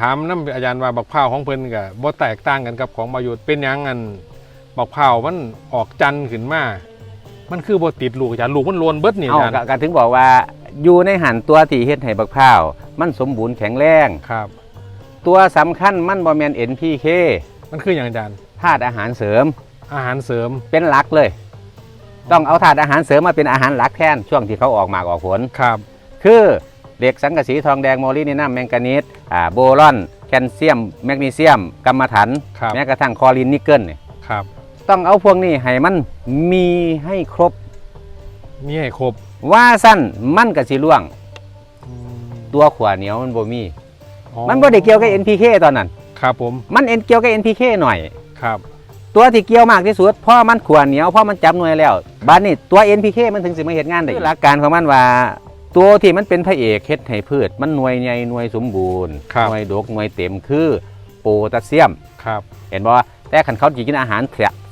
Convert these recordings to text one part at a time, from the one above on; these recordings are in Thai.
ถามน้ำอาจารย์ว่าบักพร้าวของเพิ่นก็บ่แตกต่างกันกับของบายุทธเป็นหยังอันบักพร้าวมันออกจันทร์ขึ้นมา มันคือบ่ติดลูกอาจารย์ลูกมันโลนเบิดนี่เอาอาจารย์ก็ก็ถึงบอกว่าอยู่ในหันตัวที่เฮ็ดให้บักพร้าว มันสมบูรณ์แข็งแรง ครับ ตัวสำคัญมันบ่แม่น NPK มันคืออย่างอาจารย์ธาตุอาหารเสริมอาหารเสริมเป็นหลักเลย ต้องเอาธาตุอาหารเสริมมาเป็นอาหารหลักแทนช่วงที่เขาออกหมากออกผล ครับ คือ เหล็กสังกะสีทองแดงโมลินีนัมแมงกานีสอ่าโบรอน แคลเซียม แมกนีเซียมกัมมันถัน ครับ แม้กระทั่งคลอรินนิกเกิลเนี่ยครับ ต้องเอาพวกนี้ให้มันมีให้ครบ มีให้ครบว่าสั้นมันก็สิล่วงอืมตัวขวาเหนียวมันบ่มี อ๋อมันบ่ได้เกี่ยวกับ NPK ตอนนั้น ครับผมมันเอ็นเกี่ยวกับ NPK หน่อย ครับตัวที่เกี่ยวมากที่สุดเพราะมันขวาเหนียวเพราะมันจับหน่วยแล้ว บ้านนี้ตัว NPK มันถึงสิมาเฮ็ดงานได้หลักการของมันว่า ตัวที่มันเป็นพระเอกเฮ็ดให้พืช มันหน่วยใหญ่หน่วยสมบูรณ์ครับ หน่วยดกหน่วยเต็มคือโพแทสเซียม ครับเห็นบ่แต่คันเขาสิกินอาหาร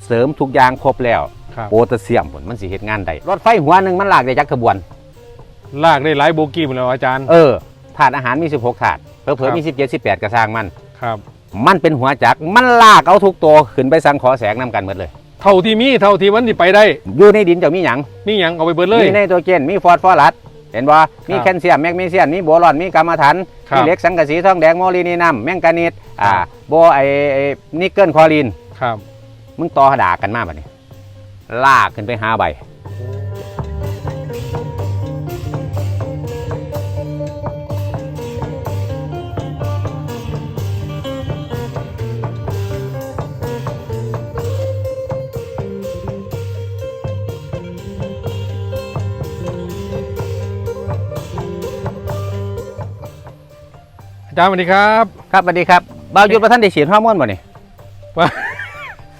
เสริมทุกอย่างครบแล้ว ครับโพแทสเซียมพุ่นมันสิเฮ็ดงานได้รถไฟหัวหนึงมันลากได้จักขบวน ลากได้หลายโบกี้หมดแล้วอาจารย์ เออถาดอาหารมี 16ถาดเผลอๆมี 17 18กระสร้างมัน ครับ มันเป็นหัวจักรมันลากเอาทุกตัวขึ้นไปสังขอแสงนํกันหมดเลย เท่าที่มีเท่าที่มันสิไปได้ อยู่ในดินเจ้ามีหยังมีหยังเอาไปเบิดเลย มีไนโตรเจนมีฟอสฟอรัส เห็นบ่มีครับแคลเซียมแมกนีเซียมมีโบรอนมีกัมมันถันครับมีเหล็กสังกะสีทองแดงโมลินีนัมแมงกานีสอ่าครับโบไอไอ้นิกเกิลคลอรีนครับมึงต่อด่ากันมาบัดนี้ลากขึ้นไปหาใบ อาจารย์สวัสดีครับครับสวัสดีครับบ่าวยุทธประท่านได้ฉีดฮอร์โมนบ่นี่ว่า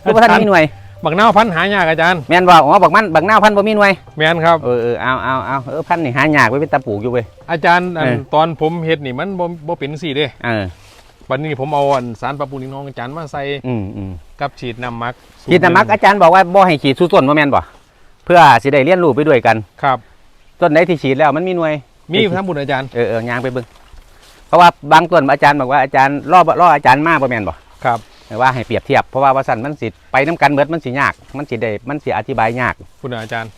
คือประท่านมีหน่วยบักนาวพันธุ์หายากอาจารย์แม่นบ่อ๋อบักมันบักนาวพันธุ์บ่มีหน่วยแมนครับเออเออเอาเอาเอาเออพันธุ์นี่หายากไว้เป็นตะปลูกอยู่เว้ยอาจารย์อันเออตอนผมเฮ็ดนี่มันบ่บ่เป็นสี่เด้เออวันนี้ผมเอาอันสารปรับปรุงดินของอาจารย์มาใส่อืมอืมกับฉีดน้ำหมักสูตรฉีดน้ำมักอาจารย์บอกว่าบ่ให้ฉีดสู้ต้นบ่แม่นบ่เพื่อสิได้เรียนรู้ไปด้วยกันครับต้นไหนที่ฉีดแล้วมันมีหน่วยมีทั้งบุญอาจารย์เออเออยางไปเบิ่ง เพราะว่าบางต้นอาจารย์บอกว่าอาจารย์ล่อล่ออาจารย์มาบ่แม่นบ่ครับว่าให้เปรียบเทียบเพราะว่าว่าสั่นมันสิไปน้กันเบิดมันสิยาก มันสิได้มันสิอธิบายยาก คุณอาจารย์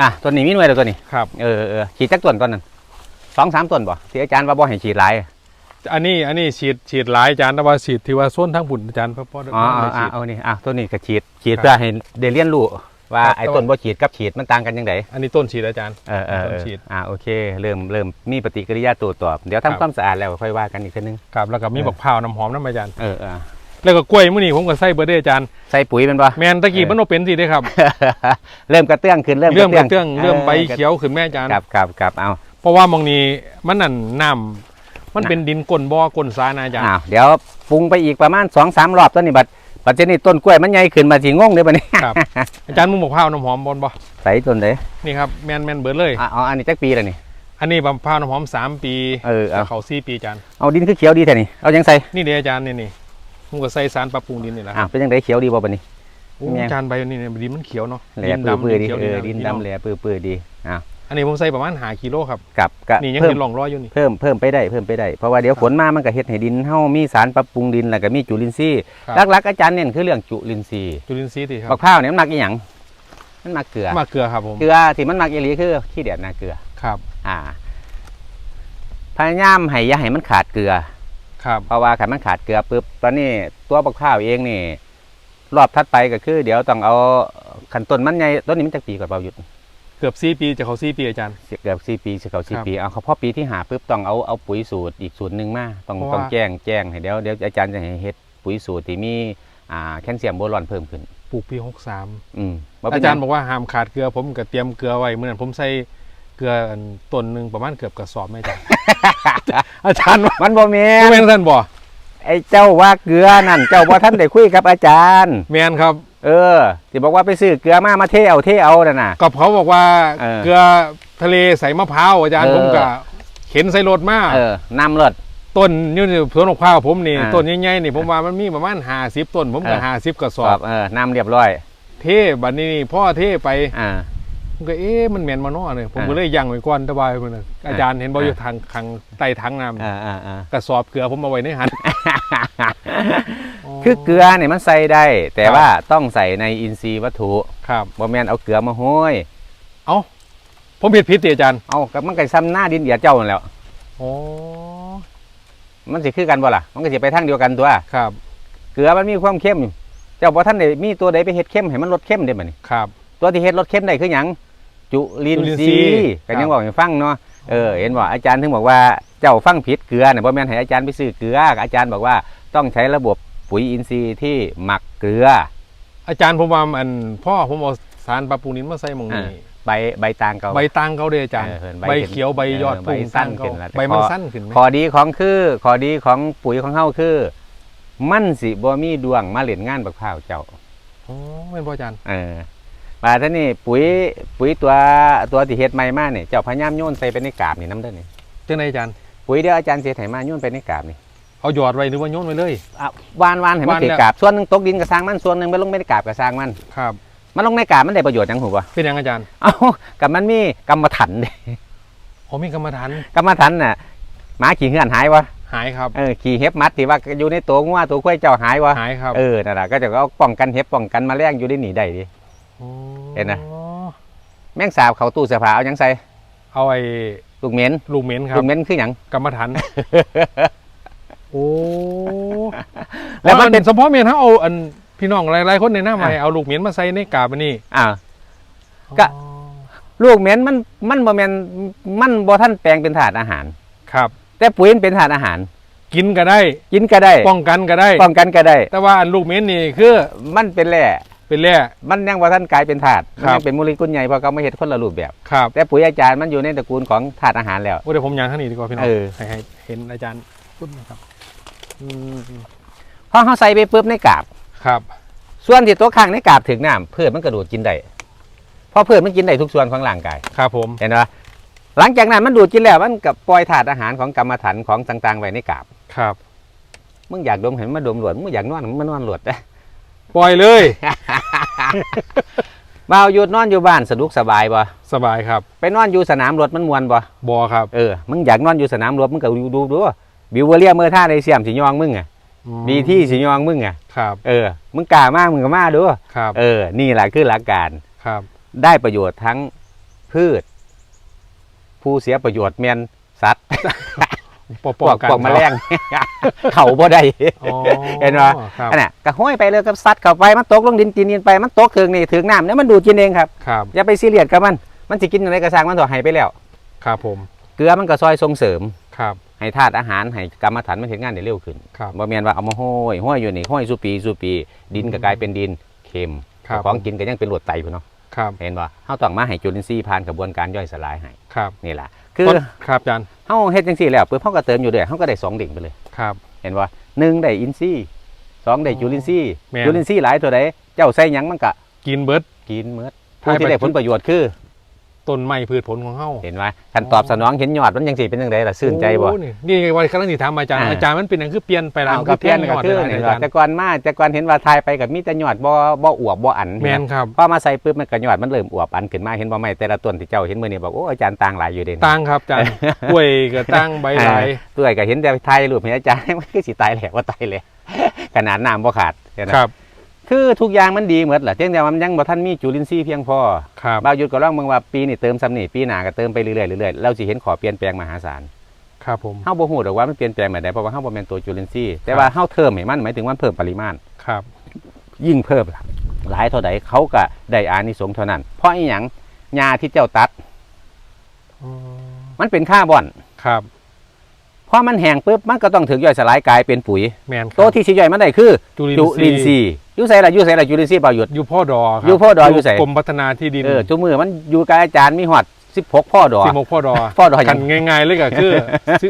อะต้นนี้มีหน่วยแล้วตัวนี้ครับเออเออเออฉีดจักต้นต้นนั้นสองสามต้นบ่ที่อาจารย์ว่าบ่ให้ฉีดหลายอันนี้อันนี้ฉีดฉีดหลายอาจารย์แต่ว่าฉีดที่ว่าส้นทั้งบุญอาจารย์เพราะเพราะอ๋อได้อ๋อฉีดเอานี่อะต้นนี้ก็ฉีดฉีดครับเพื่อให้ได้เรียนรู้ ว่าครับไอ้ต้นบ่ฉีดกับฉีดมันต่างกันยังไงอันนี้ต้นฉีดอาจารย์เออเออเอต้นอฉีดอ่าโอเค เริ่มเริ่มมีปฏิกิริยาตัวตอบเดี๋ยวครับทำความสะอาดแล้วค่อยว่ากันอีกทีนึงครับแล้วก็มีเออบักพร้าวน้ำหอมน้ำอาจารย์เออเออแล้วก็กล้วยมื้อนี้ผมก็ใส่เบอร์เดอาจารย์ใส่ปุ๋ยเป็นปะแมนตะกี้เออมันบ่เป็นสิเด้ครับ เริ่มกระเตื้องขึ้นเริ่มเริ่มกระเตื้องเริ่มใบออเขียวขึ้นแม่อาจารย์ครับครับครับเอาเพราะว่ามองนี้มันนั่นน้ำมันเป็นดินก้นบ่อก้นสานะอาจารย์อ้าวเดี๋ยวปรุงไปอีกประมาณ2อสามรอบต้นนี้บัด ปัจจุบัดนี้ต้นกล้วยมันใหญ่ขึ้นมาสิงงเด้อบัดนี้ครับ อาจารย์มึงบอกพร้าวน้ำหอมบอลบ่ใส่ต้นเด้นี่ครับแมนแมนเบิร์ดเลยอะอ๋ออันนี้จักปีแล้วนี่ อันนี้บักพร้าวน้ำหอมสามปีเออเอา เขาสี่ปีอาจารย์เอาดินคือเขียวดีแท้นี่เอายังใส่นี่เด้อาจารย์นี่นี่ผมก็ใส่สารปรับปรุงดินนี่แหละคอ้ารัวบเป็นยังไงเขียวดีบ่บัดนี้ โอ้แม่งอาจารย์ใบนี่เนี่ยดินมันเขียวเนาะแหล่ปื้อๆดีเขียวเออดีดินพี่น้องดำแหล่ปื้อๆดีอ้าวอั นนี้ผมใส่ประมาณหากิโลครับกับกะนี่ยังเพิ่มเห็นร่องรอยอยู่นี่ เพิ่มเพิ่มไปได้เพิ่มไปได้เพราะว่าเดี๋ยวฝนมามันก็เฮ็ดให้ดินเฮามีสารปรับปรุงดินแล้วก็มีจุลินทรีย์ครับ หลักๆอาจารย์เน้นคือเรื่องจุลินทรีย์จุลินทรีย์ติครับับกพร้าวเนี่ยมันมักอีหยังมันมักเกลือมาเกลือครับผมเกลือที่มันมักอีหลีคือขี้เดียดนาเกลือ ครับอ่าพยายามให้อย่าให้มันขาดเกลือ ครับเพราะว่าถ้ามันขาดเกลือปุ๊บตอนนี้ตัวบักพร้าวเองนี่ รอบถัดไปก็คือ เดี๋ยวต้องเอาขันต้นมันใหญ่ต้นนี้มันจักปีก่อนเปล่าหยุดเกือบสี่ปีจะเขาสี่ปีอาจารย์ เกือบสี่ปีสิเก่าสี่ครับปีเอาเขาพอปีที่หาปุ๊บต้องเอาเอาปุ๋ยสูตรอีกสูตรหนึ่งมาต้องเพราะว่าต้องแจ้งแจ้งให้เดี๋ยวเดี๋ยวอาจารย์จะให้เฮ็ดปุ๋ยสูตรที่มีอ่าแคลเซียมโบรอนเพิ่มขึ้นปลูกปีหกสามอืมบ่เป็อานจารย์หบอกว่าห้ามขาดเกลือผมก็เตรียมเกลือไว้เมื่อนั้นผมใส่เกลืออันต้นหนึ่งประมาณเกือบกระสอบไหมอาจารย์อาจารย์ว่ามันบ่แม่แมนนท่านบ่ไอ้เจ้าว่าเกลือนั่นเจ้าบ่ท่านได้คุยกับอาจารย์แมนครับ เออที่บอกว่าไปซื้อเกลือมามาเทเอาเทเอานั่นน่ะกับเขาบอกว่าเออเกลือทะเลใส่มะพร้าวอาจารย์เออ ผมก็เข็นใส่รถมาเออนำรถ ต้นนี่สวนมะพร้าวผมนี่อ่าต้นใหญ่ๆนี่ผมว่ามันมีประมาณห้าสิบต้น ผมก็เออ ห้าสิบกระสสออบบเออนำเรียบร้อยเทบัดนี้นี่พ่อเทไปอ่า ผมก็เอ๊ะมันแม่นมาเนาะเนี่ยผมอ่าก็เลยยังไว้ก่อนแตะบายเพิ่นน่ะอาจารย์เห็นบ่อยู่ทางทางใต้ถังน้ำอ่าอ่าอ่า กระสอบเกลือผมเอาไว้ในหัน คือเกลือเนี่ยมันใส่ได้ แต่ครับ ว่าต้องใส่ในอินทรีย์วัตถุครับบ่แม่นเอาเกลือมาห้อยเอ้าผมผิดผิดติอาจารย์เอากับมันก็ซ้ำหน้าดินเดียดเจ้านั่นแหล้ว อ๋อมันสิคือกันบ่ล่ะ มันก็สิไปทางเดียวกันตัว ครับเกลือมันมีความเข้ม เจ้าบ่ท่านได้มีตัวใดไปเฮ็ดเข้มให้มันลดเข้มได้บัดนี้ครับ ตัวที่เฮ็ดลดเข้มได้คือหยัง จุลินจุลินททรีรีย์ย์ก็ยังครับบอกให้ฟังเนาะเออเห็นบ่อาจารย์ถึงบอกว่าเจ้าฟังผิดเกลือเนี่ยบ่แม่นให้อาจารย์ไปซื้อเกลือ อาจารย์บอกว่าต้องใช้ระบบปุ๋ยอินทรีย์ที่หมักเกลือ อาจารย์ผมว่าอันพ่อผมเอาสารปรับปรุงดินมาใส่หมองนี้อ่าใบใบตางเก่าใบตังเขาเด้อาจารย์เออเห็นใบใบเขียวใบยอดเออพุ่งใบสั้นตังเขาขึ้นแล้วใบมันพอสั้นขึ้นไหมข้อดีของคือข้อดีของปุ๋ยของเฮาคือ มันสิบ่มีดวงมาเล่นงานบักพร้าวเจ้าอ๋อเป็นพ่ออาจารย์เออ มาท่านี่ปุ๋ยปุ๋ยตัวตัวที่เฮ็ดใหม่มาเนี่ยเจ้าพยายามโยนใส่ไปในกาบนี่น้ำเด้อนี่จังไดอาจารย์ปุ๋ยเดี๋ยวอาจารย์เสียไถมาโยนไปในกาบนี่เอาหยอดไว้หรือว่าโยนไว้เลยอะวานวานให้มันวานติดแล้วกาบส่วนหนึงตกดินกระสร้างมันส่วนหนึงไปลงไปในกาบกระสร้างมันครับ มันลงในกาบมันได้ประโยชน์หยังหูบ่เป็นยังอาจารย์เอ้ากับมันมีกรรมฐานเด้อ๋อมีกรรมฐานกรรมฐานน่ะหมาขี่เหือนหายวะหายครับเออขี่เห็บมัดที่ว่าอยู่ในตัวงัวตัวควายเจ้าหายวะหายครับเออนั่นแหละก็จะเอาป้องกันเห็บป้องกันแมลงอยู่ได้หนีได้ดิอ๋อ เห็นนะ แมงสาบเขาตู้เสื้อผ้าเอาหยังใส่เอาไอ้ลูกเหม็นลูกเหม็นครัลูบกเหม็นคือหยัง กรรมฐาน โอ้แล้แล้ววมัมันนเป็นเฉพาะเมียนเขาเอาอันพี่น้องหลายๆคนในหน้าใหม่เอาลูกเหม็นมาใส่ในกาบอันนี้อ่า ก็อ๋อลูกเหม็นมันมันบ่แม่นมันบ่ท่านแปลงเป็นถาดอาหาร ครับ แต่ปุ๋ยมันเป็นถาดอาหาร กินก็ได้ กินก็ได้ป้องกันก็ได้ ป้องกันก็ได้ แต่ว่าอันลูกเหม็นนี่คือมันเป็นแร่ เป็นแร่ มันยังบ่ท่านกลายเป็นถาดมันครัยับงเป็นโมเลกุลใหญ่เพราะเขาไม่เฮ็ดคนละรูปแบบ ครับแต่ปุ๋ยอาจารย์มันอยู่ในตระกูลของถาดอาหารแล้ว โอ้เดี๋ยวผมยางข้างนี้ดีกว่าพี่น้องเออ ให้ให้เห็นอาจารย์ปุ๊บนะครับอืมพอเขาใส่ไปปุ๊บในกาบ ครับส่วนที่ตัวข้างในกาบถึงน้ำพืชมันกระโดดกินได้เพราะพืชมันกินได้ทุกส่วนของร่างกาย ครับผมเห็นไหมหลังจากนั้นมันดูดกินแล้วมันกับปล่อยถาดอาหารของกรรมฐานของต่างๆไว้ในกาบ ครับมึงอยากดมเห็นมันมาดมหลวดมึงอยากนอนมันมานอนหลวดนะ ปล่อยเลย บ่าวหยุดนอนอยู่บ้านสะดวกสบายบ่สบายครับไปนอนอยู่สนามรถมันมวนบ่บอครับเออมึงอยากนอนอยู่สนามรถมึงก็ดูดูดูบิวเวอเรียเมื่อท่าในเสียมสิยองมึงอะอืมมีที่สิยองมึงอะครับเออมึงกล้ามากมึงก็มาดูครับเออ นี่แหละคือหลักการ ครับ ได้ประโยชน์ทั้งพืช ผู้เสียประโยชน์แมนสัตว์ ปอพวกกันพวกแมลงเขาบ่ได้อ๋อเห็นปะครับอันน่ะก็ห้อยไปเลยกับสัตว์เข้าไปมันตกลงดินกินดินไปมันตกถึงนี่ถึงน้ำเนี่ยมันดูดกินเองครับครับอย่าไปซีเรียสกับมันมันสิกินอะไรกระซังมันต่อให้ไปแล้ว ครับผม เกลือมันก็ซอยส่งเสริมครับให้ธาตุอาหารให้กรรมฐานมันเห็นงานได้เร็วขึ้นครับบ่แม่นว่าเอามาห้อยห้อยอยู่นี่ห้อยสุปีสุปี ดินก็กลายเป็นดินเค็มครับของกินก็ยังเป็นหลวดไตพุ่นเนาะครับเห็นบ่เฮาต้องมาให้จุลินทรีย์ผ่านกระบวนการย่อยสลายให้ครับนี่ล่ะ คือต้นครับอาจารย์เฮาเฮ็ดจังซี่แล้วปุ๊บเฮาก็เติมอยู่เด้เฮาก็ได้สองดิ่งไปเลยครับ เห็นบ่หนึ่งได้อินทรีย์สองได้จุลินทรีย์แม่นจุลินทรีย์หลายตัวใดเจ้าใส่หยังมันก็กินเบิร์ดกินเมือดใช่ผู้ที่ได้ไปผลประโยชน์คือ ต้นไม้พืชผลของเฮาเห็นไหมคันตอบสนองเห็นยอดมันยังสิเป็นจังไดล่ะซื่นใจบ่โอ้นี่นี่ไงวันกำลังสิถามอาจารย์อ่าอาจารย์มันเป็นอย่างคือเปลี่ยนไปแล้วเอาก็เพี้ยนก็คือเปลี่เห็ยนนว่าอาจารย์แต่ก่อนมาแต่ก่อนเห็นว่าทายไปกับมีแต่ยอดบ่บ่อวบบ่อันแมนครับพอมาใส่ปุ๊บมันก็ยอดมันเริ่มอวบอันขึ้นมาเห็นบ่ไม้แต่ละต้นที่เจ้าเห็นมื้อนี้บอกโอ้อาจารย์ต่างหลายอยู่เด่นตั้งครับอาจารย์กล้วยก็ตั้งใบหลายตัวก็เห็นแต่ทายรูปเห็นอาจารย์มันคือสิตายแหลกว่าตายเลยขนาดน้ำบ่ขาดเห็นไหมครับ คือทุกอย่างมันดีหมดแหละเพียงแต่ว่ามันยังบ่ทันมีจุลินทรีย์เพียงพอครับบาวหยุดก็ลองเบิ่งว่าปีนี้เติมซ้ำนี่ปีหน้าก็เติมไปเรื่อยๆเรื่อยๆเราสิเห็นขอเปลี่ยนแปลงมหาศาลครับผมเฮาบ่ฮู้ดอกว่ามันเปลี่ยนแปลงแบบใดเพราะว่าเฮาบ่แม่นตัวจุลินทรีย์แต่ว่าเฮาเพิ่มให้มันหมายถึงว่าเพิ่มปริมาณครับ ยิ่งเพิ่มหลายเท่าใดเขาก็ได้อานิสงส์เท่านั้น เพราะอีหยังหญ้าที่เจ้าตัดอืมมันเป็นคาร์บอนครับพอมันแห้งปุ๊บมันก็ต้องถูกย่อยสลายกลายเป็นปุ๋ยแมนคตัวรับที่สิย่อยมันได้คือจุลิจุนทลินทรีย์รีย์ อยู่ไสล่ะอยู่ไสล่ะจุลินทรีย์บ่หยุด อยู่พ่อดอครับอยู่พ่อดออยู่ไส กรมพัฒนาที่ดินเออจุมือมันอยู่กับอาจารย์มีฮอด16พ่อดอก สิบหกพ่อดอพ่อดอกหกัยันงง่ายๆเลยก็คือสิ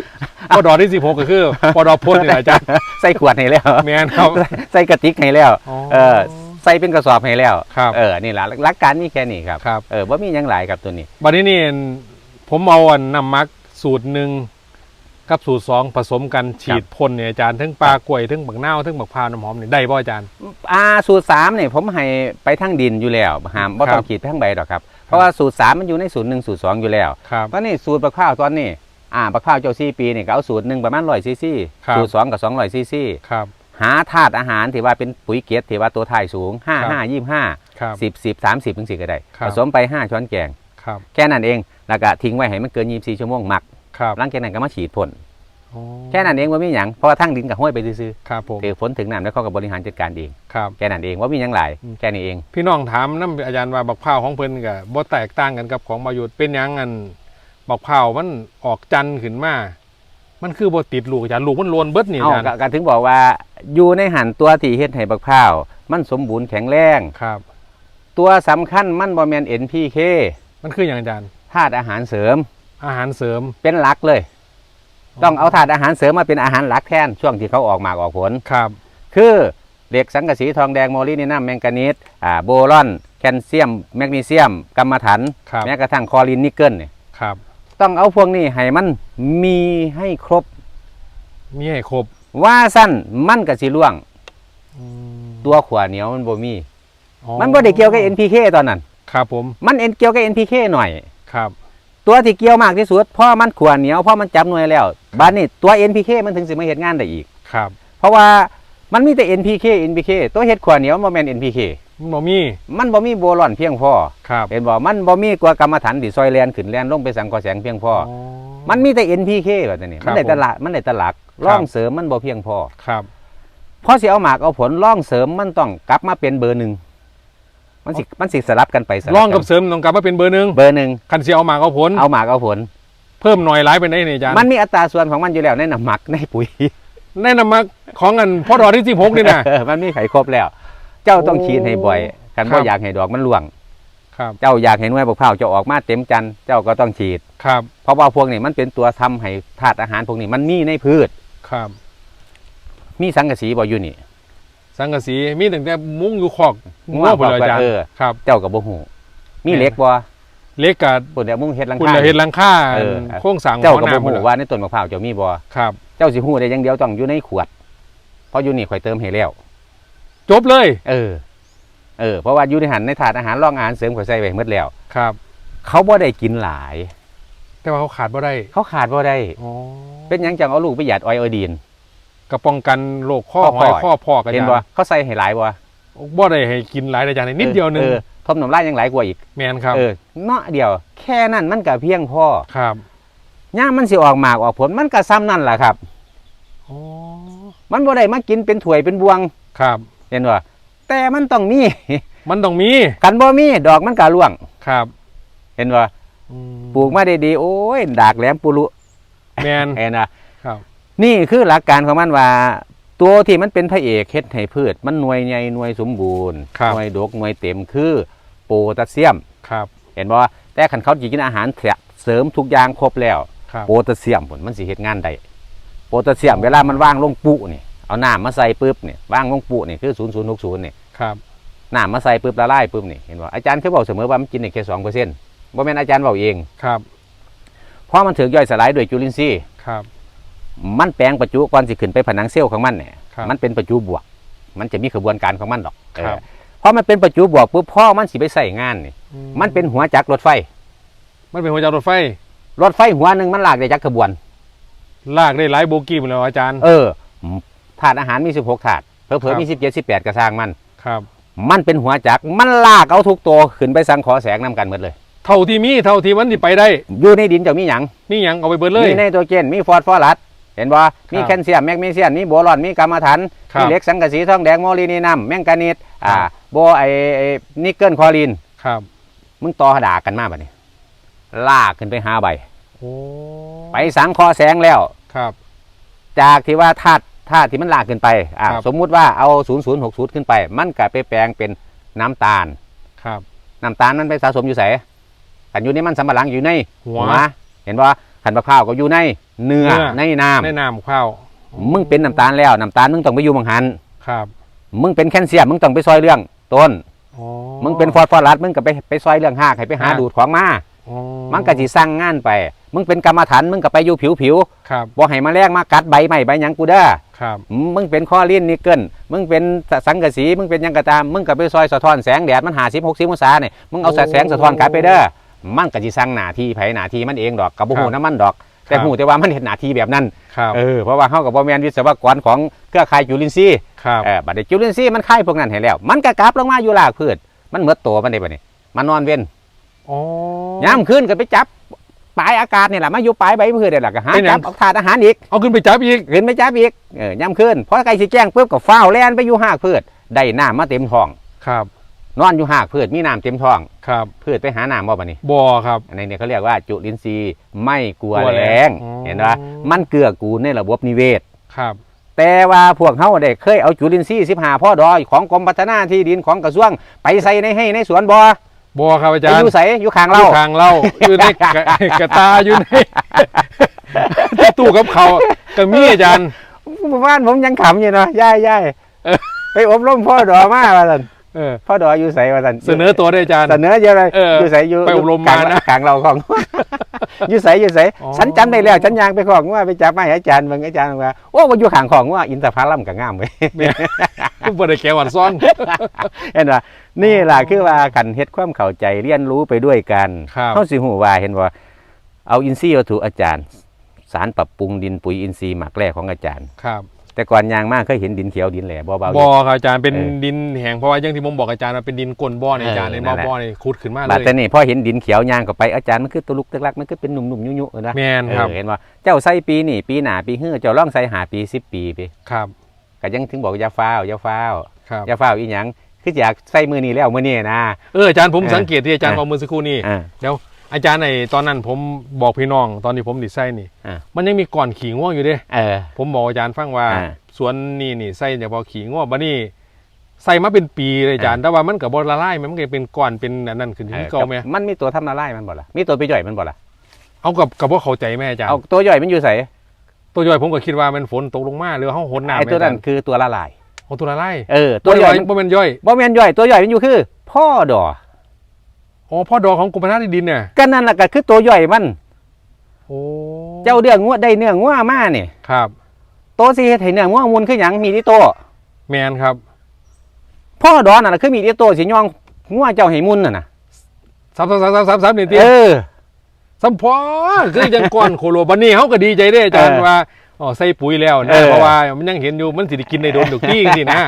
พ่อดอที่สิบหกก็คือพ่อดอพ่นนี่แหละอาจารย์ใส่ขวดให้แล้ว แมนครับ ใส่กระติกให้แล้วอ๋อเออ ใส่เป็นกระสอบให้แล้ว ครับ เออ นี่ล่ะหลักการมีแค่นี้ครับ ครับ เออว่ามีหยังหลายครับตัวนี้บัดนี้นี่ผมเอาอันนำมักสูตรหนึ่ง กับสูตรสองผสมกันฉีดพ่นเนี่ยอาจารย์ทั้งปลากล้วยทั้งบักนาวทั้งบักพร้าวน้ำหอมนี่ได้ป่ะอาจารย์อาสูตรสามเนี่ยผมให้ไปทั้งดินอยู่แล้วหามว่าครัต้อบงขีดทั้งใบหรอกครับเพราะว่าสูตรสามมันอยู่ในสูตรหนึ่งสูตรสองอยู่แล้วครับตอนนี้สูตรบักข้าวตอนนี้อ่าบักข้าวเจ้าซีปีนี่ก็เอาสูตรหนึ่งประมาณร้อยซีซีครับสูตรสองกับสองร้อยซีซีครับหาธาตุอาหารที่ว่าเป็นปุ๋ยเกล็ดที่ว่าตัวถ่ายสูงห้าครับห้ายี่ห้าครับสิบสิบสามสิบถึงสี่ก็ได้ครับผสมไปห้าช้อนแกงครับแค่นั้นเองแล้วก็ทิ้งไว้ให้มันเกินยี่สี่ชั่วโมงหมัก ครับหลังจากนั้นก็มาฉีดพ่นอ๋อแค่นั้นเองว่ามีหยังเพราะว่าทั้งดินกับห้วยไปซื้อครับผมๆถือฝนถึงน้ำแล้วเขาก็บริหารจัดการเองครับแค่นั้นเองว่ามีหยังหลายอืมแค่นี้เอง พี่น้องถามน้ำอาจารย์ว่าบักพร้าวของเพิ่นก็บ่แตกต่างกันกับของมายุทธเป็นหยังอันบักพร้าวมันออกจันทร์ขึ้นมามันคือบ่ติดลูกอาจารย์ลูกมันโลนเบิดนี่เอาอาจารย์ก็ก็ถึงบอกว่าอยู่ในหันตัวที่เฮ็ดให้บักพร้าวมันสมบูรณ์แข็งแรงครับ ตัวสำคัญมันบ่แม่น NPK มันคืออย่างอาจารย์ธาตุอาหารเสริม อาหารเสริมเป็นหลักเลย ต้องเอาธาตุอาหารเสริมมาเป็นอาหารหลักแทนช่วงที่เขาออกหมากออกผลครับ คือเหล็กสังกะสีทองแดงโมลินีนัมแมงกานีสอ่าโบรอน แคลเซียม แมกนีเซียมกรรมะถันครับแม้กระทั่งคลอรินนิกเกิลเนี่ยครับต้องเอาพวกนี้ให้มันมีให้ครบ มีให้ครบ ว่าสั้นมันกับสีล่วงอืมตัวขวาเหนียวมันบ่มีอ๋อมันบ่ได้เกี่ยวกับ NPK ตอนนั้น ครับผม มันเอ็นเกี่ยวกับ NPK หน่อย ครับ ตัวที่เกี่ยวมากที่สุดเพราะมันขวาเหนียวเพราะมันจับหน่วยแล้วบ้านนี้ตัว NPK มันถึงสิมาเฮ็ดงานได้อีกครับ เพราะว่ามันมีแต่ NPK NPK ตัวเฮ็ดขวาเหนียวมันบ่แม่น NPK มันบ่มี มันบ่มีโบรอนเพียงพอครับเห็นบ่มันบ่มีกว่ากรรมฐานที่ซอยแลนขึ้นแลนลงไปสังกอแสงเพียงพออมันมีแต่ NPK แบบนี้ครัมับนได้แตหลักมันได้แตหลักครับร่องเสริมมันบ่เพียงพอครับพอสิเอาหมากเอาผลร่องเสริมมันต้องกลับมาเป็นเบอร์หนึ่ง มันสิมันสิสลับกันไปสลัลองกับเสริมต้องกลับมาเป็นเบอร์หนึ่งเบอร์หนึ่งคันสิเอามาเอาผลเอาหมากเอาผล เพิ่มหน่อยหลายไปได้นี่อาจารย์มันมีอัตราส่วนของมันอยู่แล้วในน้ำหมักในปุ๋ยแนะนำมาของอันพ่อดอกที่สิบหกนี่นะเออมันมีไขครบแล้ว เจ้าต้องโอ้ฉีดให้บ่อยกันครับ่บอยากให้ดอกมันร่วงครับเจ้าอยากให้หน่วยบกพร้าวเจะออกมาเต็มจันทร์เจ้าก็ต้องฉีดครับ เพราะว่าพวกนี้มันเป็นตัวทำให้ธาตุอาหารพวกนี้มันมีในพืชครับ มีสังกะสีบ่อยู่นี่ สังกะสีมีตั้งแต่มุ้งอยู่ขอกงังัววพุ่นเลยอาจารย์เออครับเจ้าก็บ่ฮู้มีแม่นเหล็กบ่เล็กกับปุ่นเดี๋ยวมุ่งเฮ็ดหลังคุณคาละเห็ดหลังค่าเออโค้งสั่งเจ้าหัวก็หบ่น้าหมดฮู้เลยว่าในต้นมะพร้าวเจ้ามีบ่ครับ เจ้าสิฮู้ได้อย่างเดียวต้องอยู่ในขวด เพราะอยู่นี่ข่อยเติมให้แล้วจบเลย เออ เออ เพราะว่าอยู่ในหันในถาดอาหารรองอาหารเสริมข่อยใส่ไว้หมดแล้วครับ เขาบ่ได้กินหลาย แต่ว่าเขาขาดบ่ได้ เขาขาดบ่ได้อ๋อเป็นหยังจังเอาลูกไปหยาดออยล์ไอโอดีน กระป้องกันโรคข้อข้อหอยพอกข้อพอกอาเห็นจารบ่ย์เขาใส่ให้หลายบ่บ่ได้ให้กินหลายอาจารย์นิดเดียวหนึงออทมน้ำลายยังหลายกว่าอีกแมนครับเออเนาะเดียว แค่นั้นมันก็เพียงพอครับย่ามมันสิออกหมากออกผลมันก็ซ้ำนั่นแหละครับอ๋อมันบ่ได้มากินเป็นถ้วยเป็นบวงครับเห็นบ่แต่มันต้องมี มันต้องมีกันบ่มีดอกมันก็ร่วงครับ เห็นบ่อืมปลูกมาดีๆโอ้ยดากแหลมปุรุแมนเห็นบ่ครับ นี่คือหลักการของมันว่า ตัวที่มันเป็นพระเอกเฮ็ดให้พืช มันหน่วยใหญ่หน่วยสมบูรณ์ครับ หน่วยดกหน่วยเต็มคือโพแทสเซียม ครับ เห็นบ่แต่คันเขาสิกินอาหารเสริมทุกอย่างครบแล้ว ครับ โพแทสเซียมผลมันสิเฮ็ดงานได้โพแทสเซียมเวลามันว่างลงปุนี่เอาน้ำมาใส่ปุ๊บนี่ว่างลงปุนี่คือ 0060นี่ครับ น้ำมาใส่ปุ๊บละลายปุ๊บนี่เห็นบ่อาจารย์เคยบอกเสมอว่ามันกินได้แค่2%บ่แม่นอาจารย์เว้าเองครับ เพราะมันถูกย่อยสลายโดยจุลินทรีย์ ครับ มันแปลงประจุก่อนสิขึ้นไปผนังเซลล์ของมันเนี่ยครับมันเป็นประจุบวก มันจะมีกระบวนการของมันดอกครับเออเพราะมันเป็นประจุบวกปุ๊บพ่อมันสิไปใส่งานนี่อืมันเป็นหัวจักรรถไฟ มันเป็นหัวใจรถไฟ รถไฟหัวหนึ่งมันลากได้จักรขบวน ลากได้หลายโบกี้หมดแล้วอาจารย์ เออถาดอาหารมี16ถาดเผลอครับๆมี17 18กระสร้างมันครับ มันเป็นหัวจักรมันลากเอาทุกตัวขึ้นไปสังขอแสงนำกันหมดเลย เท่าที่มีเท่าที่มันที่ไปได้ อยู่ในดินจะมีหยังนี่หยังเอาไปเบิดเลยมีไนโตรเจนมีฟอสฟอรัส เห็นบ่มีครับแคลเซียมแมกนีเซียมมีโบรอนมีกรรมะถันครับมีเหล็กสังกะสีทองแดงโมลินีนัมแมงกานีสอ่าครับโบไอไอ้นิกเกิลคลอรีนครับ มึงต่อด่ากันมาบัดนี้ ลากขึ้นไปหาใบโอ้ไปสังคอแสงแล้วครับ จากที่ว่าธาตุธาตุที่มันลากขึ้นไปอ่าครับสมมุติว่าเอา0060ขึ้นไป มันก็ไปแปลงเป็นน้ำตาลครับน้ำตาลมันไปสะสมอยู่ไสกันอยู่ในมันสำปะหลังอยู่ในหัวเห็นว่า ขันมะพร้าวก็อยู่ในเนื้อเนื้อ ในน้ในน้ำข้าวำมึงเป็นน้ำตาลแล้วน้ำตาลมึงต้องไปอยู่บังหันครับมึงเป็นแคลเซียมมึงต้องไปซอยเรื่องต้น อ๋อ มึงเป็นฟอสฟอรัสมึงก็ไปไปซอยเรื่องหากให้ไปหาอ่า ดูดของมา อ๋อมันก็สิสร้างงานไป มึงเป็นกรรมฐานมึงก็ไปอยู่ผิวผิวครับๆบ่ให้แมาแรงมากัดใบไม้ใบหยังกูเด้อครับอืมมึงเป็นข้อลิ้นนิกเกิลมึงเป็นสังกะสีมึงเป็นหยังก็ตามมึงก็ไปซอยสะท้อนแสงแดดมัน50 60องศาเนี่ยมึงเอาแสงสะท้อนกลับไปเด้อ มันก็สิสั่งหน้าที่ไผหน้าที่มันเองดอกกับบ่ฮู้น้ำมันดอก แต่ฮู้แต่ว่ามันเฮ็ดหน้าที่แบบนั้นครับเออเพราะว่าเฮากับบ่แม่นวิศวกรของเครือข่ายจุลินทรีย์ครับเออบัดนี้จุลินทรีย์มันคายพวกนั้นให้แล้ว มันก็กลับลงมาอยู่รากพืชมันหมดตัวมันได้บัดนี้มันนอนเว้นอ๋อยามคืนก็ไปจับปลายอากาศนี่แหละมาอยู่ปลายใบพืชนี่แหละก็หาเป็นหยัจังบเอาถาดอาหารอีกเอาขึ้นไปจับอีกขึ้นไปจับอีกเออยามคืนพอไก่สิแจ้งปุ๊บก็ฟ้าวแล่นไปอยู่หากพืชได้น้ำมาเต็มท้องครับ นอนอยู่หากพืชมีน้ำเต็มท้อง ครับพืชไปหาน้ำบ่บัดนี้บ่อครับ อันนี้เนี่ยเขาเรียกว่าจุลินทรีย์ไม่กลัวกลัวแรแรงงอ๋อ เห็นว่ามันเกื้อกูลในระบบนิเวศ ครับ แต่ว่าพวกเขาได้เคยเอาจุลินทรีย์15พ่อดอยของกรมพัฒนาที่ดินของกระทรวง ไปใส่ในให้ในสวนบ่บ่อครับอาไปจารอย์ยู่ใส่อยู่ข้างอเรายู่ทางเราอยู่ในกระ กระตาอยู่ในที่ตู้กับเขาวก็มีอาจารย์หมู่บ้านผมยังขำอยู่เนาะย่ายย่ายเออ ไปอบรมพ่อดอมาว่าซั่น เออพ่อดออยู่ใส่ว่าซั่นเสนอตัวได้อาจารย์ เสนอเยอะเลยเอออยู่ใส่อยู่ไปอบรมกลงมานะข้างเราของ อยู่ใส่อยู่ใส่อ๋อ ฉันจำได้แล้วฉันยางไปของว่าไปจับไม้อาจารย์เบิ่งอาจารย์ว่าโอ้ว่าอยู่ข้างของว่าอินทผลัมก็งามเว้ยบ่ได้แก้วันซ้อน เห็นว่านี่ล่ะคือว่ากันเฮ็ดความเข้าใจเรียนรู้ไปด้วยกันครับ เฮาสิฮู้ว่าเห็นว่าเอาอินทรีย์วัตถุอาจารย์ สารปรับปรุงดินปุ๋ยอินทรีย์หมักแร่ของอาจารย์ ครับ แต่ก่อนยางมากเคยเห็นดินเขียวดินแหล่บ่เบาบ่อครับอาจารย์เป็นเออดินแห้งเพราะว่าอย่างที่ผมบอกอาจารย์ว่าเป็นดินก้นบ่อในอาจารย์เอในอนั่บ่อนแหละ บ่อนี่ขุดขึ้นมาเลบัดย แต่นี่พอเห็นดินเขียวยางก็ไปอาจารย์มันคือตัวลุกตะลักมันคือเป็นหนุ่มๆยุ่ๆเออนะแม่นเอครับอเห็นว่าเจ้าใส่ปีนี่ปีหน้าปีฮื้อเจ้าลองใส่หาปี10ปีไปครับก็ยังถึงบอกอย่าฟ้าวอย่าฟ้าวครับ อย่าฟ้าวอีหยังคืออยากใส่มือนี้แล้วมือนี้นะ เอออาจารย์ผมเออสังเกตที่อาจารย์เออบอกเมื่อสักครู่นี่อ่า อาจารย์ในตอนนั้นผมบอกพี่น้องตอนที่ผมดิไซน์นี่ อ่า มันยังมีก่อนขี่ง่วงอยู่เด้ เออ ผมบอกอาจารย์ฟังว่าอ่าสวนนี่นี่ใส่เฉพาะขี่ง่วงบัดนี้ใส่มาเป็นปีเลยอาจารย์ แต่ว่ามันกับบละลายมันก็เป็นก้อนเป็นอันนั้นขึ้นที่เก่าไหมมันมีตัวทำละลายมันบ่ล่ะมีตัวไปย่อยมันบ่ล่ะเอากับกับว่าเข้าใจไหมอาจารย์เอาตัวย่อยมันอยู่ใส่ตัวย่อยผมก็คิดว่ามันฝนตกลงมาหรือเฮาหนน้ำไอ้ตัวนั้นอาจารย์คือตัวละลายเอาตัวละลายเออ ตัตัววย่ย่ออยยบ่แม่นย่อยบ่แม่นย่อยตัวย่อยมันอยู่คือ พ่อดอ อ๋อพ่อดอกของกรมพัฒนาที่ดินเนี่ยก็นั่นน่ะก็คือตัวย่อยมัน โอ้เจ้าเดืองงัวได้เนื้องัวมาเนี่ยครับตัวสิเฮ็ดให้เนื้องัวมุนคือหยังมีที่โต แมนครับพ่อดอนั่นน่ะคือมีที่โตสิย่องงัวเจ้าให้มุนน่ะนะซับซับซับซับซับซับนี่ติเออ สัมพอคือยังก่อนโคโลบันนี้เฮาก็ดีใจเด้อาจารย์เออว่าอ๋อใส่ปุ๋ยแล้วเอนะอเพราะว่ามันยังเห็นอยู่มันสิได้กินได้โดนดอกตี้สินะ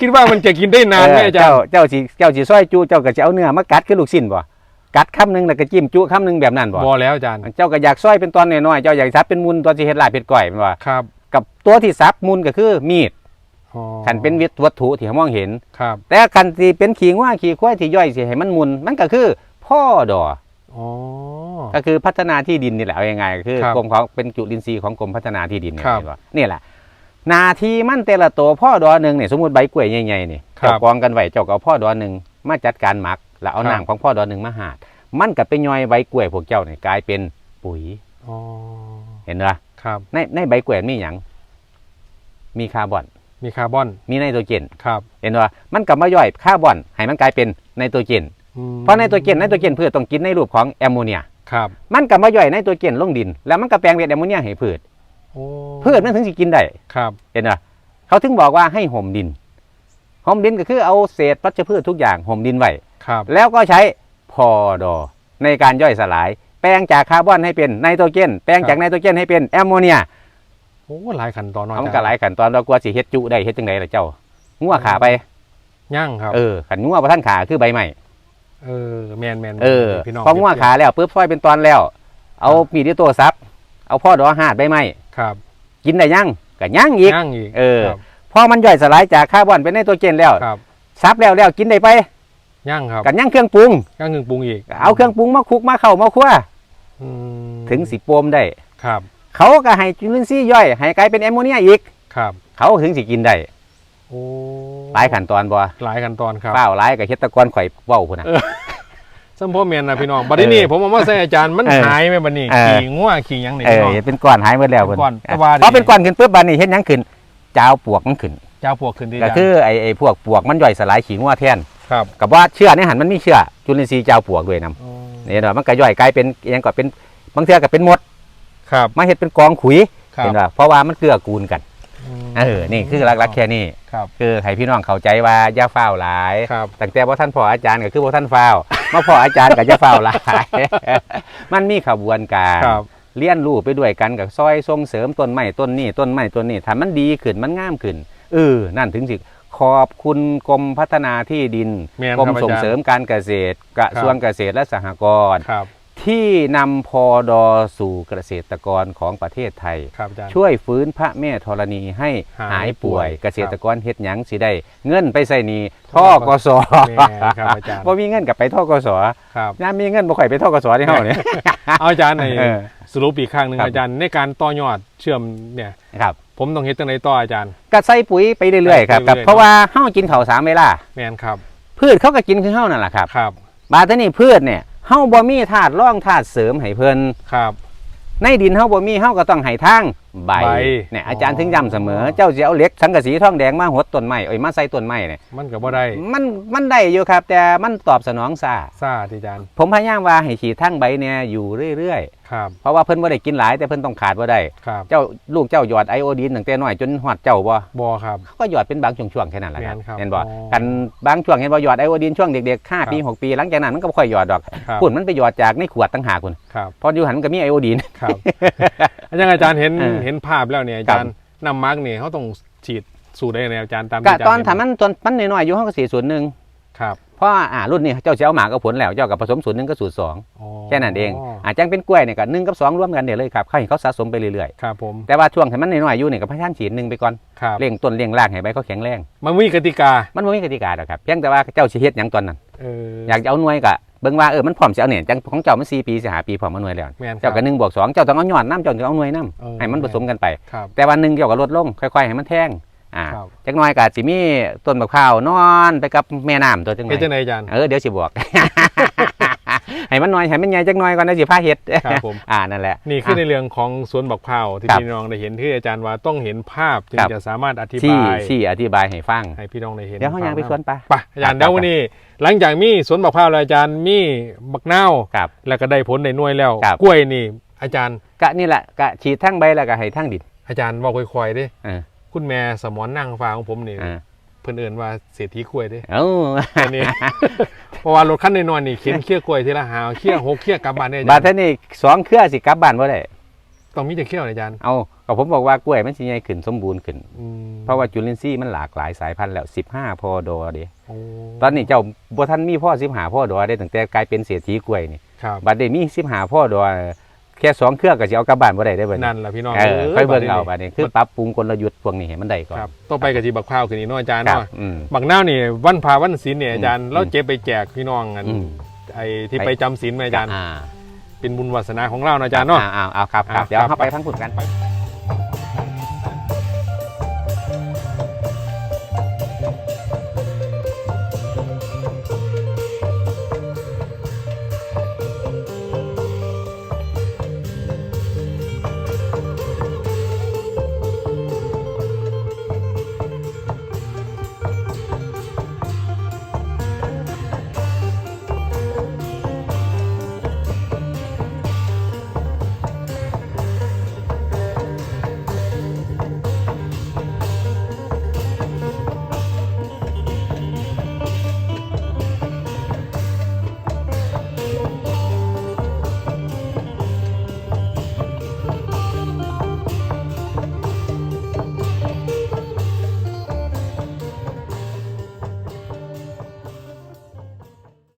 คิดว่ามันจะกินได้นานไหมอาจารเจ้าย์เจ้าสิเจ้าสิซอยจูเจ้าก็จะเอาเนื้อมากัดคือลูกชิ้นบ่กัดคำหนึงแล้วก็จิ้มจุคำหนึงแบบนั้นบ่บ่แล้วอาจารย์เจ้าก็อยากซอยเป็นตอนน้อยๆเจ้าอยากซับเป็นมุนตัวสิเฮ็ดลาบเฮ็ดก้อยแม่นบ่ครับ กับตัวที่ซับมุนก็คือมีดอ๋อคันเป็นวิตวัตถุที่เรามองเห็นครับ แต่คันที่เป็นขี้งัวขี้ควายที่ย่อยสิให้มันมุนมันก็คือพ่อดออ๋อก็คือพัฒนาที่ดินนี่แหละเอายังไงก็คือครับกรมของเป็นจุลินทรีย์ของกรมพัฒนาที่ดินเนี่ยครับเห็นบ่นี่แหละห นาทีมันแต่ละตัวพ่อดอหนึ่งเนี่ยสมมติใบกล้วยใหญ่ๆนี่ครับเจ้ากองกันไว้เจ้าก็เอาพ่อดอหนึ่งมาจัดการหมัก แล้วเอาครับ น้ำของพ่อดอหนึ่งมาหาด มันก็ไปย่อยใบกล้วยพวกเจ้าเนี่ยกลายเป็นปุ๋ยอ๋อเห็นไหมครับ ในในใบกล้วยมีอย่างมีคาร์บอน มีคาร์บอนมีไนโตรเจน ครับเห็นว่ามันกลับมาย่อยคาร์บอนให้มันกลายเป็นไนโตรเจน อืมเพราะไนโตรเจนไนโตรเจนพืชต้องกินในรูปของแอมโมเนีย ครับ มันกลับมาย่อยไนโตรเจนลงดิน แล้วมันก็แปลงเป็นแอมโมเนียให้พืชโอ้ พืชมันถึงสิกินได้ครับเห็นไหมเขาถึงบอกว่าให้ห่มดินห่มดินก็คือเอาเศษวัชพืชทุกอย่างห่มดินไว้ครับ แล้วก็ใช้พอดอในการย่อยสลาย แปลงจากคาร์บอนให้เป็นไนโตรเจนแปลงจากไนโตรเจนให้เป็นแอมโมเนียโอ้หลายขั้นตอนเนาะเอาอามันจารก็หลายย์ขั้นตอนเรากลัวสิเฮ็ดจุได้เฮ็ดจังไดล่ะเจ้างัวขาไปย่างครับเออขันงัวประท่านขาคือใบใหม่เออแมนแมนเออพี่น้องพองัวขาแล้วปุ๊บซอยเป็นตอนแล้ว เอามีดที่ตัวซับ เอาพ่อดอหาดใบใหม่ครับกินได้ยังก็ยังอีกย่างอีกเออครับพอมันย่อยสลายจากคาร์บอนเป็นไนโตรเจนแล้วครับซับแล้วแล้วกินได้ไปย่างครับกันยังเครื่องปรุง ย่างหนึ่งปรุงอีกเอาเครื่องปรุงมาคลุกมาเข้ามาคั่วอืมถึงสิโปมได้ ครับเขาก็ให้จุลินทรีย์ย่อย ให้กลายเป็นแอมโมเนียอีก ครับเขาถึงสิกินได้โอ้หลายขั้นตอนบ่หลายขั้นตอนครับเป้าหลายกับเฮ็ดแตะกอนข่อยเว้าพุ่นน่ะ สัมพ่อแมนนะพี่น้องบัดนี้นี่ผมเอามาใส่อาจารย์มันเออหายไหมบัดนี้เออขี่ง่วขี่หยังนี่เอพี่อน้องเฮ็ดเป็นก้อนหายหมดแล้วเป็นพุ่นก้อนอะแต่ว่าพอเป็นก้อนขึ้นปุ๊บบัดนี้เฮ็ดหยังขึ้นจาวปวกมันขึ้นเจ้าพวกขึ้นที่ก็อาจารย์คือไอ้ไอ้พวกปวกมันย่อยสลายขี้งัวแทนครับกับว่าเชื้อในหันมันมีเชื้อจุลินทรีย์จาวปวกด้วยนํอ๋อนี่เนาะมันก็ย่อยกลายเป็นอิหยังก็เป็นบางเทื่อก็เป็นมดครับมาเฮ็ดเป็นกองขุยครับเห็นป่ะเพราะว่ามันเกื้อกูลกันม เออนี่คือหลักๆแค่นี้ครับ คือให้พี่น้องเข้าใจว่าอย่าฟ้าวหลายครับ ตั้งแต่ว่าท่านพ่ออาจารย์ก็คือว่าท่านฟ้าวมาพ่ออาจารย์ก็จะฟ้าวหลาย มันมีขบวนการ ครับ เลี้ยนรู้ไปด้วยกันกับซอยส่งเสริมต้นไม้ต้นนี้ต้นไม้ต้นนี้ถ้ามันดีขึ้นมันงามขึ้นเออนั่นถึงสิขอบคุณกรมพัฒนาที่ดินแม่นกรมครับอาจารย์ส่งเสริมการเกษตรกระทรวงเกษตรและสหกรณ์ ครับ ที่นำพอดอสู่เกษตรกรของประเทศไทย ครับอาจารย์ ช่วยฟื้นพระแม่ธรณีให้หายหายป่วยป่วยเกษตรกรเฮ็ดหยังสิได้เงินไปใส่หนีท่อกสแม่นครับอาจารย์ บ่มีเงินกับไปท่อกสครับ ยามมีเงินบ่ค่อยไปท่อกสที่เฮาเนี่ย เอาอาจารย์ในเออสรุปอีกครั้งหนึ่งครับ อาจารย์ในการต่อยอดเชื่อมเนี่ย ครับผมต้องเฮ็ดจังไดต่ออาจารย์ ก็ใส่ปุ๋ยไปเรื่อยๆครับใส่ไปเรื่อยๆครับเพราะว่าเฮากินข้าวสามเวลาแม่นครับ พืชเขาก็กินคือเฮานั่นแหละครับ ครับ บาดแต่นี่พืชเนี่ย เฮาบ่มีธาตุร่องธาตุเสริมให้เพิ่นครับ ในดินเฮาบ่มีเฮาก็ต้องให้ทางใบใบ เนี่ยอาจารย์ถึงย้ำเสมอ เจ้าสิเอาเหล็กสังกะสีทองแดงมาหดต้นไม้เอ้ยมาใส่ต้นไม้เนี่ยมันก็บ่ได้มันมันได้อยู่ครับ แต่มันตอบสนองซ่าซ่าที่อาจารย์ผมพยายามว่าให้ฉีดทางใบเนี่ยอยู่เรื่อยครับๆ เพราะว่าเพิ่นบ่ได้กินหลายแต่เพิ่นต้องขาดบ่ได้ ครับเจ้าลูกเจ้าหยอดไอโอดีนตั้งแต่น้อยจนฮอดเจ้าบ่บอครับเขาก็หยอดเป็นบางช่วงๆแค่นั้นแหละครับแม่นครับเห็นบ่อ๋อกันบางช่วงเห็นบ่หยอดไอโอดีนช่วงเด็กๆ5ปีครับ6ปีหลังจากนั้นมันก็บ่ค่อยหยอดดอกครับพุ่นมันไปหยอดจากในขวดตั้งหากคุณครับพออยู่หันมันก็มีไอโอดีน ครับ อาจารย์อาจารย์เห็นเออ เห็นภาพแล้วเนี่ยอาจารย์นำมาร์กเนี่ยเขาต้องฉีดสูตรได้ในอาจารย์ตามก็ที่าจารย์ตอนเห็ถ้ามันตอนมันน้อยๆอยู่เฮาก็สีสูตรหนึงครับเพราะว่าอ่ารุ่นนี้เจ้าสิเอาหมากกับผลแล้วเจ้ากับผสมสูตรหนึงก็สูตรสองอ๋อแค่นั้นเองอาจจังเป็นกล้วยเนี่ยก็หนึ่งกับสองร่วมกันเดี๋ยวเลยครับเขาให้เขาสะสมไปเรื่อยครับผมๆแต่ว่าช่วงที่มันน้อยๆอยู่เนี่ยก็พยายามฉีดหนึ่งไปก่อนครับเลี้ยงต้นเลี้ยงรากให้ใบเขาแข็งแรงมันมีกติกา มันไม่มีกติกาหรอกครับเพียงแต่ว่าเจ้าสิเฮ็ดหยังตอนนั้นเอออยากจะเอาหน่วยก็ เบิ่งว่าเออมันพร้อมสิเอาเนี่ยจังของเจ้ามัน4ปีสิหาปีพร้อมเอาหน่วยแล้วแม่นครัเจ้าก็หนึ่งบวกสองเจ้าต้องเอายอดน้ำเจ้าต้องเอาหน่วยน้เออำให้มันผสมกันไปครับแต่วันหนึ่งเจ้าก็ลดลงค่อย ๆ ให้มันแท่งอ่าครับจักหน่อยก็สิมีต้นมะพร้าวนอนไปกับแม่น้ำตัวจังไหเฮ็ดจังนไดอาจารย์เออเดี๋ยวสิบอก ให้มันน้อยให้มันใหญ่จักหน่อยก่อนนะสิพาเฮ็ดครับผม อ่านั่นแหละ นี่คือในเรื่องของสวนบักพร้าวที่ครับพี่น้องได้เห็นที่อาจารย์ว่าต้องเห็นภาพจึงครับ จะสามารถอธิที่บายที่อธิบายให้ฟัง ให้พี่น้องได้เห็นเดี๋ยวเฮายังไปสวนไปไปอาจารย์ครับเดี๋ยววันนี้ หลังจากมีสวนบักพร้าวแล้วอาจารย์มีบักนาวครับ แล้วก็ได้ผลได้หน่วยแล้วครับ กล้วยนี่ อาจารย์กะนี่แหละกะฉีดทั้งใบแล้วก็ให้ทั้งดินอาจารย์บอกค่อยๆเด้เออ คุณแม่สมอนนั่งฟ้าของผมนี่อ่าเพิ่นเอิ้นว่าเศรษฐีกล้วยเด้เอ้าอันนี้ เพราะว่ารถคันน้อยๆนี่เข็นเคี้ยวกล้วยทีละหาวเคี้ยวหกเคี้ยวกลับบ้านได้อาบาจาดรย์เท่านี้สองเครือสิกลับบ้านบ่ได้ต้องมีแต่เคี้ยวนะอาจารย์เอาก็ผมบอกว่ากล้วยมันสิใหญ่ขึ้นสมบูรณ์ขึ้น อืมเพราะว่าจุลินทรีย์มันหลากหลายสายพันธุ์แล้ว 15พอดอเด้โอ้ตอนนี้เจ้าบ่ทันมีพ่อ15พ่อดอได้ตั้งแต่กลายเป็นเศรษฐีกล้วยนี่ครับบัดได้มี15พ่อดอ แค่สองเครือก็สิเอากลับบ้านบ่ได้ได้อเบิ่นั่นแหละพี่น้องเออค่อยเบิ่งเอาบับัดดนี้นี้คือปรับปรุงกลยุทธ์พวกนี้ให้มันได้ก่อนครับต่อไปก็สิบักพร้าวขึ้นอีกเนาะอาจารย์ครับเนาะอืมบักนาวนี่วันพาวันศีลเนี่ยอาจารย์อืมเราเจ็บไปแจกพี่น้องกันอืมไอ้ที่ไปไปจำศีลไหมอาจารย์อ่าเป็นบุญวาสนาของเรานะอาจารย์เนาะอ่าเอาครับครับอ่าเดี๋ยวครับเข้าไปทั้งพุ่นกันไป